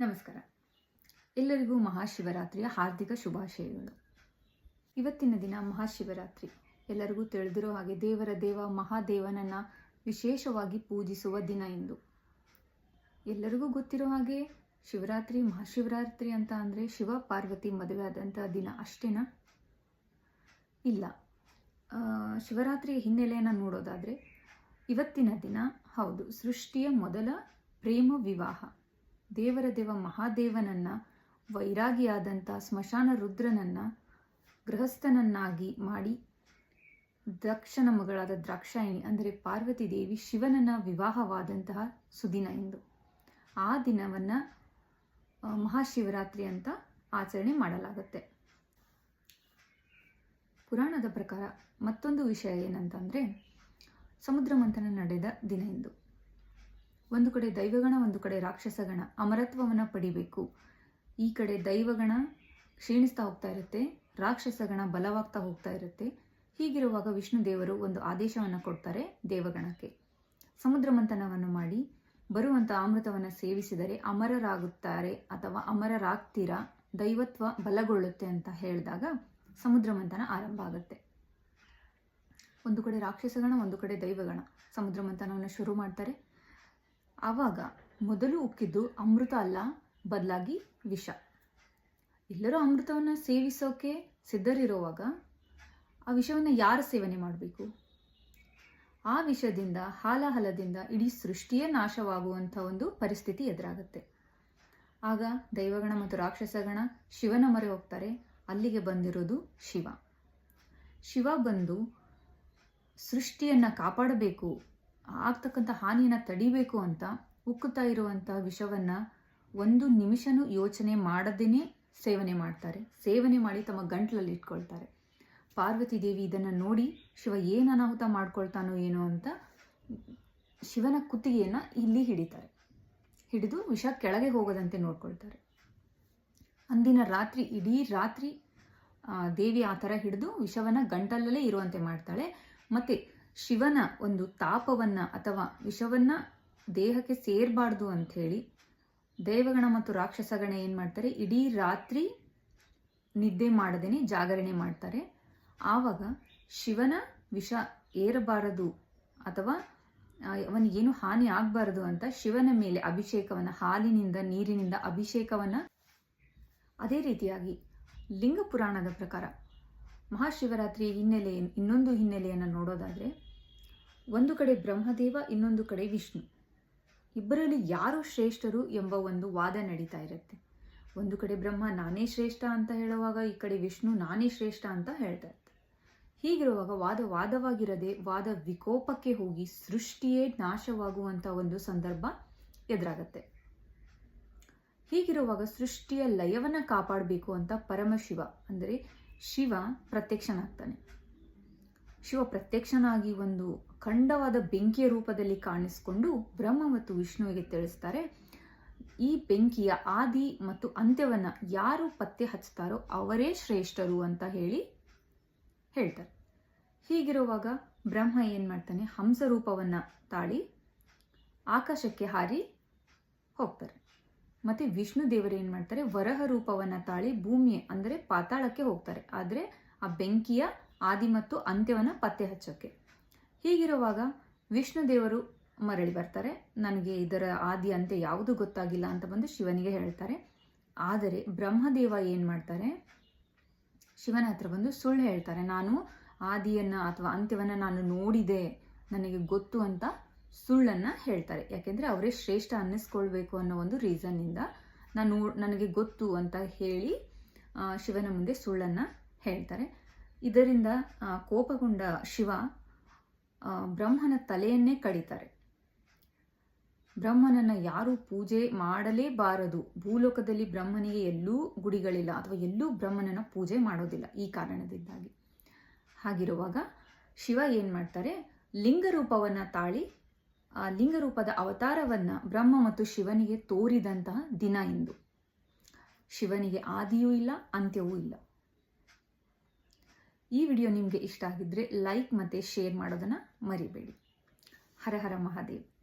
ನಮಸ್ಕಾರ. ಎಲ್ಲರಿಗೂ ಮಹಾಶಿವರಾತ್ರಿಯ ಹಾರ್ದಿಕ ಶುಭಾಶಯಗಳು. ಇವತ್ತಿನ ದಿನ ಮಹಾಶಿವರಾತ್ರಿ. ಎಲ್ಲರಿಗೂ ತಿಳಿದಿರೋ ಹಾಗೆ ದೇವರ ದೇವ ಮಹಾದೇವನನ್ನು ವಿಶೇಷವಾಗಿ ಪೂಜಿಸುವ ದಿನ ಎಂದು ಎಲ್ಲರಿಗೂ ಗೊತ್ತಿರೋ ಹಾಗೆ ಶಿವರಾತ್ರಿ, ಮಹಾಶಿವರಾತ್ರಿ ಅಂತ ಅಂದರೆ ಶಿವ, ಪಾರ್ವತಿ ಮದುವೆ ಆದಂಥ ದಿನ ಅಷ್ಟೇನಾ? ಇಲ್ಲ. ಶಿವರಾತ್ರಿಯ ಹಿನ್ನೆಲೆಯನ್ನು ನೋಡೋದಾದರೆ ಇವತ್ತಿನ ದಿನ ಹೌದು ಸೃಷ್ಟಿಯ ಮೊದಲ ಪ್ರೇಮ ವಿವಾಹ. ದೇವರ ದೇವ ಮಹಾದೇವನನ್ನ ವೈರಾಗಿಯಾದಂಥ ಸ್ಮಶಾನ ರುದ್ರನನ್ನ ಗೃಹಸ್ಥನನ್ನಾಗಿ ಮಾಡಿ ದಕ್ಷನ ಮಗಳಾದ ದ್ರಾಕ್ಷಾಯಿಣಿ, ಅಂದರೆ ಪಾರ್ವತಿ ದೇವಿ, ಶಿವನನ್ನ ವಿವಾಹವಾದಂತಹ ಸುದಿನ ಎಂದು ಆ ದಿನವನ್ನು ಮಹಾಶಿವರಾತ್ರಿ ಅಂತ ಆಚರಣೆ ಮಾಡಲಾಗುತ್ತೆ. ಪುರಾಣದ ಪ್ರಕಾರ ಮತ್ತೊಂದು ವಿಷಯ ಏನಂತಂದರೆ, ಸಮುದ್ರ ಮಂಥನ ನಡೆದ ದಿನ ಎಂದು ಒಂದು ಕಡೆ ದೈವಗಣ, ಒಂದು ಕಡೆ ರಾಕ್ಷಸಗಣ. ಅಮರತ್ವವನ್ನು ಪಡಿಬೇಕು. ಈ ಕಡೆ ದೈವಗಣ ಕ್ಷೀಣಿಸ್ತಾ ಹೋಗ್ತಾ ಇರುತ್ತೆ, ರಾಕ್ಷಸಗಣ ಬಲವಾಗ್ತಾ ಹೋಗ್ತಾ ಇರುತ್ತೆ. ಹೀಗಿರುವಾಗ ವಿಷ್ಣು ದೇವರು ಒಂದು ಆದೇಶವನ್ನು ಕೊಡ್ತಾರೆ ದೇವಗಣಕ್ಕೆ. ಸಮುದ್ರ ಮಂಥನವನ್ನು ಮಾಡಿ ಬರುವಂಥ ಅಮೃತವನ್ನು ಸೇವಿಸಿದರೆ ಅಮರರಾಗುತ್ತಾರೆ ಅಥವಾ ಅಮರರಾಗ್ತೀರಾ, ದೈವತ್ವ ಬಲಗೊಳ್ಳುತ್ತೆ ಅಂತ ಹೇಳಿದಾಗ ಸಮುದ್ರ ಮಂಥನ ಆರಂಭ ಆಗುತ್ತೆ. ಒಂದು ಕಡೆ ರಾಕ್ಷಸಗಣ, ಒಂದು ಕಡೆ ದೈವಗಣ. ಸಮುದ್ರ ಮಂಥನವನ್ನು ಶುರು ಮಾಡ್ತಾರೆ ಆವಾಗ ಮೊದಲು ಉಕ್ಕಿದ್ದು ಅಮೃತ ಅಲ್ಲ, ಬದಲಾಗಿ ವಿಷ. ಎಲ್ಲರೂ ಅಮೃತವನ್ನು ಸೇವಿಸೋಕೆ ಸಿದ್ಧರಿರುವಾಗ ಆ ವಿಷವನ್ನು ಯಾರು ಸೇವನೆ ಮಾಡಬೇಕು? ಆ ವಿಷದಿಂದ, ಹಾಲಹಲದಿಂದ ಇಡೀ ಸೃಷ್ಟಿಯೇ ನಾಶವಾಗುವಂಥ ಒಂದು ಪರಿಸ್ಥಿತಿ ಎದುರಾಗುತ್ತೆ. ಆಗ ದೈವಗಣ ಮತ್ತು ರಾಕ್ಷಸಗಣ ಶಿವನ ಮೊರೆ ಹೋಗ್ತಾರೆ. ಅಲ್ಲಿಗೆ ಬಂದಿರೋದು ಶಿವ. ಶಿವ ಬಂದು ಸೃಷ್ಟಿಯನ್ನು ಕಾಪಾಡಬೇಕು ಆಗ್ತಕ್ಕಂಥ ಹಾನಿಯನ್ನು ತಡಿಬೇಕು ಅಂತ ಉಕ್ಕುತ್ತಾ ಇರುವಂಥ ವಿಷವನ್ನು ಒಂದು ನಿಮಿಷನೂ ಯೋಚನೆ ಮಾಡದೇನೆ ಸೇವನೆ ಮಾಡ್ತಾರೆ. ಸೇವನೆ ಮಾಡಿ ತಮ್ಮ ಗಂಟ್ಲಲ್ಲಿ ಇಟ್ಕೊಳ್ತಾರೆ. ಪಾರ್ವತಿ ದೇವಿ ಇದನ್ನು ನೋಡಿ ಶಿವ ಏನು ಅನಾಹುತ ಮಾಡ್ಕೊಳ್ತಾನೋ ಏನೋ ಅಂತ ಶಿವನ ಕುತ್ತಿಗೆಯನ್ನು ಇಲ್ಲಿ ಹಿಡಿತಾರೆ. ಹಿಡಿದು ವಿಷ ಕೆಳಗೆ ಹೋಗದಂತೆ ನೋಡ್ಕೊಳ್ತಾರೆ. ಅಂದಿನ ರಾತ್ರಿ, ಇಡೀ ರಾತ್ರಿ ದೇವಿ ಆ ಥರ ಹಿಡಿದು ವಿಷವನ್ನು ಗಂಟಲಲ್ಲೇ ಇರುವಂತೆ ಮಾಡ್ತಾಳೆ. ಮತ್ತು ಶಿವನ ಒಂದು ತಾಪವನ್ನು ಅಥವಾ ವಿಷವನ್ನು ದೇಹಕ್ಕೆ ಸೇರಬಾರ್ದು ಅಂಥೇಳಿ ದೇವಗಣ ಮತ್ತು ರಾಕ್ಷಸಗಣ ಏನು ಮಾಡ್ತಾರೆ? ಇಡೀ ರಾತ್ರಿ ನಿದ್ದೆ ಮಾಡದೇನೆ ಜಾಗರಣೆ ಮಾಡ್ತಾರೆ. ಆವಾಗ ಶಿವನ ವಿಷ ಏರಬಾರದು ಅಥವಾ ಅವನಿಗೇನು ಹಾನಿ ಆಗಬಾರದು ಅಂತ ಶಿವನ ಮೇಲೆ ಅಭಿಷೇಕವನ್ನು, ಹಾಲಿನಿಂದ, ನೀರಿನಿಂದ ಅಭಿಷೇಕವನ್ನು ಅದೇ ರೀತಿಯಾಗಿ ಲಿಂಗ ಪುರಾಣದ ಪ್ರಕಾರ ಮಹಾಶಿವರಾತ್ರಿಯ ಹಿನ್ನೆಲೆ, ಇನ್ನೊಂದು ಹಿನ್ನೆಲೆಯನ್ನು ನೋಡೋದಾದರೆ ಒಂದು ಕಡೆ ಬ್ರಹ್ಮದೇವ, ಇನ್ನೊಂದು ಕಡೆ ವಿಷ್ಣು. ಇಬ್ಬರಲ್ಲಿ ಯಾರು ಶ್ರೇಷ್ಠರು ಎಂಬ ಒಂದು ವಾದ ನಡೀತಾ ಇರುತ್ತೆ. ಒಂದು ಕಡೆ ಬ್ರಹ್ಮ ನಾನೇ ಶ್ರೇಷ್ಠ ಅಂತ ಹೇಳುವಾಗ, ಈ ಕಡೆ ವಿಷ್ಣು ನಾನೇ ಶ್ರೇಷ್ಠ ಅಂತ ಹೇಳ್ತಾ ಇರ್ತಾರೆ ಹೀಗಿರುವಾಗ ವಾದ ವಾದವಾಗಿರದೆ, ವಾದ ವಿಕೋಪಕ್ಕೆ ಹೋಗಿ ಸೃಷ್ಟಿಯೇ ನಾಶವಾಗುವಂಥ ಒಂದು ಸಂದರ್ಭ ಎದುರಾಗತ್ತೆ. ಹೀಗಿರುವಾಗ ಸೃಷ್ಟಿಯ ಲಯವನ್ನು ಕಾಪಾಡಬೇಕು ಅಂತ ಪರಮಶಿವ, ಅಂದರೆ ಶಿವ ಪ್ರತ್ಯಕ್ಷನಾಗ್ತಾನೆ. ಶಿವ ಪ್ರತ್ಯಕ್ಷನಾಗಿ ಒಂದು ಖಂಡವಾದ ಬೆಂಕಿಯ ರೂಪದಲ್ಲಿ ಕಾಣಿಸಿಕೊಂಡು ಬ್ರಹ್ಮ ಮತ್ತು ವಿಷ್ಣುವಿಗೆ ತಿಳಿಸ್ತಾರೆ, ಈ ಬೆಂಕಿಯ ಆದಿ ಮತ್ತು ಅಂತ್ಯವನ್ನು ಯಾರು ಪತ್ತೆ ಹಚ್ತಾರೋ ಅವರೇ ಶ್ರೇಷ್ಠರು ಅಂತ ಹೇಳಿ ಹೇಳ್ತಾರೆ. ಹೀಗಿರುವಾಗ ಬ್ರಹ್ಮ ಏನು ಮಾಡ್ತಾನೆ? ಹಂಸ ರೂಪವನ್ನು ತಾಳಿ ಆಕಾಶಕ್ಕೆ ಹಾರಿ ಹೋಗ್ತಾರೆ. ಮತ್ತು ವಿಷ್ಣು ದೇವರು ಏನು ಮಾಡ್ತಾರೆ? ವರಹ ರೂಪವನ್ನು ತಾಳಿ ಭೂಮಿ ಅಂದರೆ ಪಾತಾಳಕ್ಕೆ ಹೋಗ್ತಾರೆ. ಆದರೆ ಆ ಬೆಂಕಿಯ ಆದಿ ಮತ್ತು ಅಂತ್ಯವನ್ನು ಪತ್ತೆ ಹಚ್ಚೋಕ್ಕೆ ಹೀಗಿರುವಾಗ ವಿಷ್ಣು ದೇವರು ಮರಳಿ ಬರ್ತಾರೆ. ನನಗೆ ಇದರ ಆದಿ, ಅಂತ್ಯ ಯಾವುದು ಗೊತ್ತಾಗಿಲ್ಲ ಅಂತ ಬಂದು ಶಿವನಿಗೆ ಹೇಳ್ತಾರೆ. ಆದರೆ ಬ್ರಹ್ಮದೇವ ಏನು ಮಾಡ್ತಾರೆ? ಶಿವನ ಹತ್ರ ಬಂದು ಸುಳ್ಳು ಹೇಳ್ತಾರೆ. ನಾನು ಆದಿಯನ್ನು ಅಥವಾ ಅಂತ್ಯವನ್ನು ನಾನು ನೋಡಿದೆ, ನನಗೆ ಗೊತ್ತು ಅಂತ ಸುಳ್ಳನ್ನು ಹೇಳ್ತಾರೆ. ಯಾಕೆಂದರೆ ಅವರೇ ಶ್ರೇಷ್ಠ ಅನ್ನಿಸ್ಕೊಳ್ಬೇಕು ಅನ್ನೋ ಒಂದು ರೀಸನ್ನಿಂದ ನಾನು ನನಗೆ ಗೊತ್ತು ಅಂತ ಹೇಳಿ ಶಿವನ ಮುಂದೆ ಸುಳ್ಳನ್ನು ಹೇಳ್ತಾರೆ. ಇದರಿಂದ ಕೋಪಗೊಂಡ ಶಿವ ಬ್ರಹ್ಮನ ತಲೆಯನ್ನೇ ಕಡಿತಾರೆ. ಬ್ರಹ್ಮನನ್ನು ಯಾರು ಪೂಜೆ ಮಾಡಲೇಬಾರದು. ಭೂಲೋಕದಲ್ಲಿ ಬ್ರಹ್ಮನಿಗೆ ಎಲ್ಲೂ ಗುಡಿಗಳಿಲ್ಲ ಅಥವಾ ಎಲ್ಲೂ ಬ್ರಹ್ಮನನ್ನು ಪೂಜೆ ಮಾಡೋದಿಲ್ಲ ಈ ಕಾರಣದಿಂದಾಗಿ. ಹಾಗಿರುವಾಗ ಶಿವ ಏನು ಮಾಡ್ತಾರೆ? ಲಿಂಗರೂಪವನ್ನು ತಾಳಿ, ಆ, ಲಿಂಗರೂಪದ ಅವತಾರವನ್ನು ಬ್ರಹ್ಮ ಮತ್ತು ಶಿವನಿಗೆ ತೋರಿದಂತಹ ದಿನ ಇಂದು. ಶಿವನಿಗೆ ಆದಿಯೂ ಇಲ್ಲ, ಅಂತ್ಯವೂ ಇಲ್ಲ. ಈ ವಿಡಿಯೋ ನಿಮಗೆ ಇಷ್ಟ ಆಗಿದ್ದರೆ ಲೈಕ್ ಮತ್ತು ಶೇರ್ ಮಾಡೋದನ್ನು ಮರಿಬೇಡಿ. ಹರ ಹರ ಮಹಾದೇವ್.